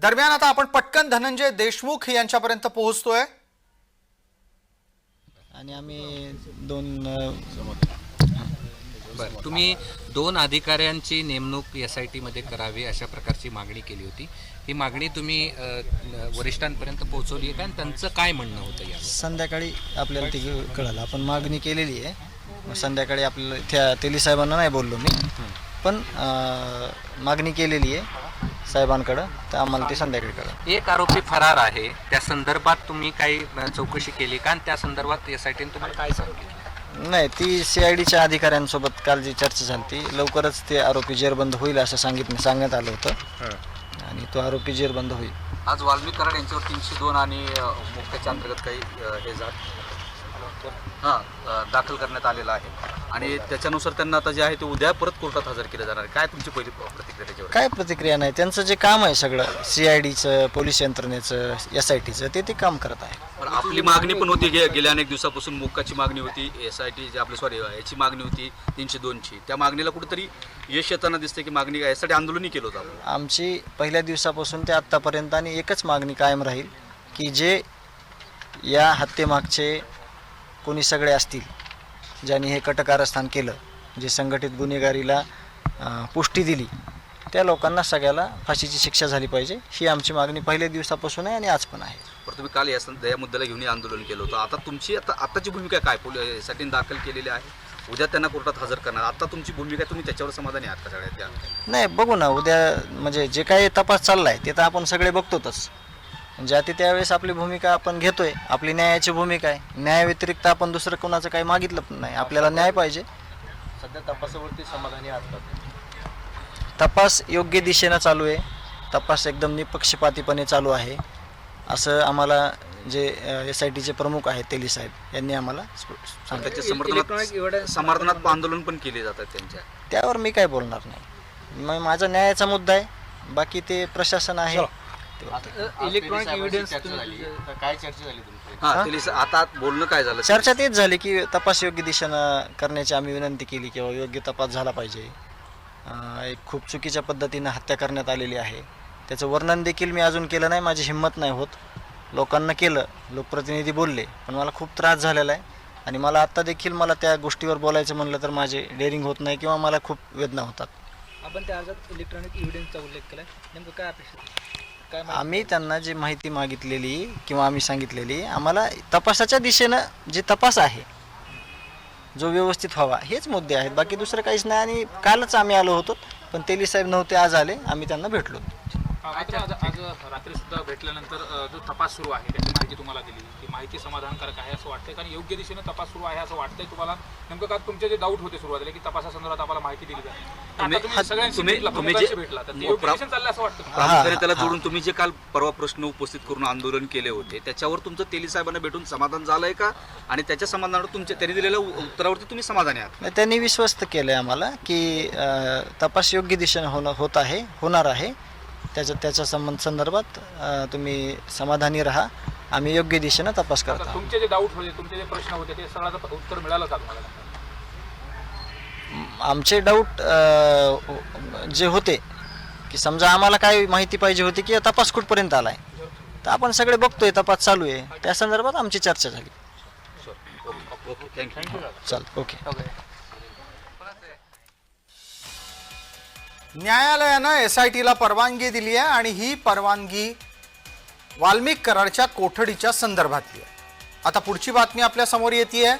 दरम्यान आता आपण पटकन धनंजय देशमुख यांच्यापर्यंत पोहोचतोय. आणि आम्ही दोन बरं तुम्ही दोन अधिकाऱ्यांची नेमणूक एस आय टीमध्ये करावी अशा प्रकारची मागणी केली होती. ही मागणी तुम्ही अ, न- वरिष्ठांपर्यंत पोहोचवली आहे का? आणि त्यांचं काय म्हणणं होतं यावर? संध्याकाळी आपल्याला ती कळालं. आपण मागणी केलेली आहे. मग संध्याकाळी आपल्याला त्या तेली साहेबांना नाही बोललो मी. पण अ, मागणी केलेली आहे. साहेबांकडं तर आम्हाला ते संध्याकाळी कळलं एक आरोपी फरार आहे. त्या संदर्भात तुम्ही काही अ, चौकशी केली का? आणि त्या संदर्भात एस आय टीने तुम्हाला काय सांगितलं? नाही ती सी आय डीच्या अधिकाऱ्यांसोबत काल जी चर्चा झाली ती लवकरच ते आरोपी जेरबंद होईल असं सांगितलं सांगण्यात आलं होतं. आणि तो आरोपी जेरबंद होईल. आज वाल्मिक कराड यांच्यावर तीनशे दोन आणि अ, मोक्याच्या अंतर्गत काही हे जात हां दाखल करण्यात आलेला आहे. आणि त्याच्यानुसार त्यांना आता जे आहे ते उद्या परत कोर्टात हजर केलं जाणार आहे. काय तुमची पहिली प्रतिक्रिया त्याच्यावर? काय प्रतिक्रिया नाही. त्यांचं जे काम आहे सगळं सी आय डीचं पोलीस यंत्रणेचं एस आय टीचं ते ते काम करत आहे. पण आपली मागणी पण होती गे- गेल्या अनेक दिवसापासून मोक्काची मागणी होती एस आय टी जे आपलं सॉरी याची मागणी होती तीनशे दोनची. त्या मागणीला कुठेतरी यश येताना दिसते की मागणी यासाठी आंदोलनही केलं होतं आपण. आमची पहिल्या दिवसापासून ते आत्तापर्यंत आणि एकच मागणी कायम राहील की जे या हत्येमागचे कोणी सगळे असतील ज्यांनी हे कटकारस्थान केलं जे संघटित गुन्हेगारीला पुष्टी दिली त्या लोकांना सगळ्याला फाशीची शिक्षा झाली पाहिजे ही आमची मागणी पहिल्या दिवसापासून आहे आणि आज पण आहे. तुम्ही काल या या मुद्द्याला घेऊन आंदोलन केलं होतं. आता तुमची आता आताची भूमिका काय? पोलीससाठी दाखल केलेली आहे. उद्या त्यांना कोर्टात हजर करणार. आता तुमची भूमिका तुम्ही त्याच्यावर समाधानी आहात का सगळ्यात नाही बघू ना उद्या म्हणजे जे काही तपास चालला आहे ते तर आपण सगळे बघतोच ज्या ते त्यावेळेस आपली भूमिका आपण घेतोय. आपली न्यायाची भूमिका आहे. न्याय व्यतिरिक्त आपण दुसरं कोणाचं काही मागितलं पण नाही. आपल्याला न्याय पाहिजे. सध्या तपासावरती समाधानी आहात तपास योग्य दिशेनं चालू आहे. तपास एकदम निपक्षपातीपणे चालू आहे. असं आम्हाला जे एस आय टीचे प्रमुख आहेत तेली साहेब यांनी आम्हाला त्याच्या समर्थनात समर्थनात आंदोलन पण केले जातात त्यांच्या. त्यावर मी काय बोलणार नाही. मग माझा न्यायाचा मुद्दा आहे. बाकी ते प्रशासन आहे. इलेक्ट्रॉनिक एव्हिडन्स काय चर्चा झाली तुमची? हा आता बोलणं काय झालं? चर्चा तेच झाली की तपास योग्य दिशेनं करण्याची आम्ही विनंती केली किंवा योग्य तपास झाला पाहिजे. अं, एक खूप चुकीच्या पद्धतीनं हत्या करण्यात आलेली आहे. त्याचं वर्णन देखील मी अजून केलं नाही माझी हिंमत नाही होत. लोकांना केलं लोकप्रतिनिधी बोलले पण मला खूप त्रास झालेला आहे. आणि मला आत्ता देखील मला त्या गोष्टीवर बोलायचं म्हणलं तर माझे डेअरिंग होत नाही किंवा मला खूप वेदना होतात. आपण त्या अर्जात इलेक्ट्रॉनिक एव्हिडन्सचा उल्लेख केलाय. नेमकं काय अपेक्षित काय माहिती? आम्ही त्यांना जी माहिती मागितलेली किंवा आम्ही सांगितलेली आम्हाला तपासाच्या दिशेनं जे तपास आहे जो व्यवस्थित व्हावा हेच मुद्दे आहेत बाकी दुसरं काहीच नाही आणि कालच आम्ही आलो होतो पण तेली साहेब नव्हते आज आले आम्ही त्यांना भेटलो आज रात्री सुद्धा भेटल्यानंतर जो तपास सुरू आहे त्याची माहिती तुम्हाला दिली. ती माहिती समाधानकारक आहे असं वाटतंय. कारण योग्य दिशेने तपास सुरू आहे असं वाटतंय तुम्हाला. नेमकं का तुमचे जे डाऊट होते सुरुवातीला की तपासासंदर्भात आम्हाला माहिती दिली जाते. त्याला हा. जोडून तुम्ही जे काल परवा प्रश्न उपस्थित करून आंदोलन केले होते त्याच्यावर तुमचं तेली साहेबांना भेटून समाधान झालंय का? आणि त्याच्या समाधानावर तुमच्या त्यांनी दिलेल्या उत्तरावरती तुम्ही समाधानी आहात. त्यांनी विश्वस्त केलं आहे आम्हाला की तपास योग्य दिशेनं होणं होत आहे होणार आहे. त्याच्या त्याच्या संबंध संदर्भात अं, तुम्ही समाधानी राहा. आम्ही योग्य दिशेनं तपास करत आता आहोत. तुमचे जे डाऊट होते तुमचे जे प्रश्न होते ते सगळ्याचं उत्तर मिळालं का तुम्हाला? आमचे डाऊट जे होते की समजा आम्हाला काय माहिती पाहिजे होती की तपास कुठपर्यंत आलाय? तर आपण सगळे बघतोय तपास चालू आहे. त्या संदर्भात आमची चर्चा झाली. ओके थँक्यू चल ओके न्यायालयानं एस आय टीला परवानगी दिली आहे आणि ही परवानगी वाल्मिक कराडच्या कोठडीच्या संदर्भातली आहे. आता पुढची बातमी आपल्यासमोर येते आहे